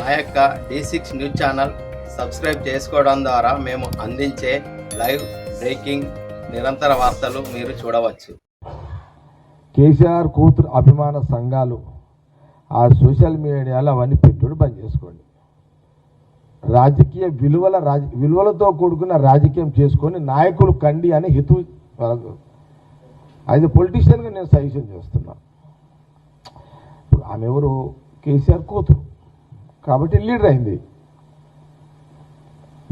మా యొక్క D six news channel subscribe చేసుకోవడం ద్వారా మేము అందించే లైవ్ బ్రేకింగ్ నిరంతర వార్తలు మీరు చూడవచ్చు. కేసీఆర్ కూతురు అభిమాన సంఘాలు ఆ సోషల్ మీడియాలో అవన్నీ పెట్టుడు బంద్ చేసుకోండి. రాజకీయ విలువల రాజ విలువలతో కూడుకున్న రాజకీయం చేసుకొని నాయకులు కండి అని హితు అది పొలిటీషియన్గా నేను సజెషన్ చేస్తున్నా. ఇప్పుడు ఆమె ఎవరు? కేసీఆర్ కూతురు. కాబట్టి లీడర్ అయింది.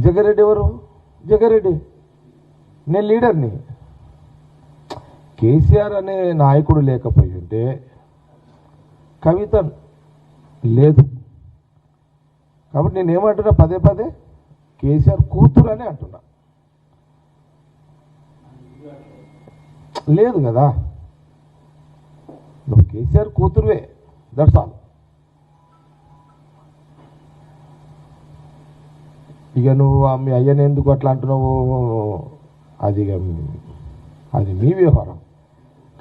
జగ్గారెడ్డి ఎవరు? జగ్గారెడ్డి. నేను లీడర్ని. కేసీఆర్ అనే నాయకుడు లేకపోయి ఉంటే కవిత లేదు. కాబట్టి నేను ఏమంటున్నా? పదే పదే కేసీఆర్ కూతురు అని అంటున్నా. లేదు కదా. నువ్వు కేసీఆర్ కూతురువే. దట్స్ ఆల్ ఇక నువ్వు మీ అయ్యని ఎందుకు అట్లా అంటున్నావు? అది ఇక అది మీ వ్యవహారం.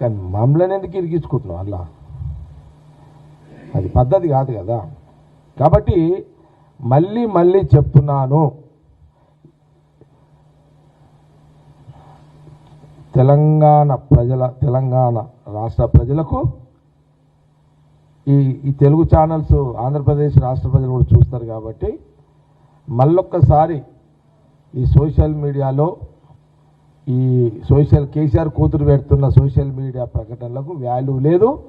కానీ మమ్మల్ని ఎందుకు ఇరిగించుకుంటున్నావు అలా? అది పద్ధతి కాదు కదా. కాబట్టి మళ్ళీ మళ్ళీ చెప్తున్నాను. తెలంగాణ ప్రజల తెలంగాణ రాష్ట్ర ప్రజలకు ఈ ఈ తెలుగు ఛానల్స్ ఆంధ్రప్రదేశ్ రాష్ట్ర ప్రజలు కూడా చూస్తారు కాబట్టి మళ్ళొక్కసారి ఈ సోషల్ మీడియాలో ఈ సోషల్ కేసీఆర్ కూతురు పెడుతున్న సోషల్ మీడియా ప్రకటనలకు వాల్యూ లేదు.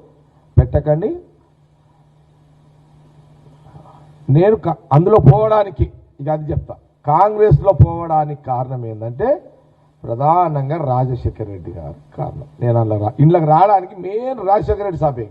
పెట్టకండి. నేను క- అందులో పోవడానికి ఇక అది చెప్తా. కాంగ్రెస్లో పోవడానికి కారణం ఏంటంటే ప్రధానంగా రాజశేఖర రెడ్డి గారు కారణం. నేను అందులో ఇండ్లకు రావడానికి మెయిన్ రాజశేఖర రెడ్డి సాపే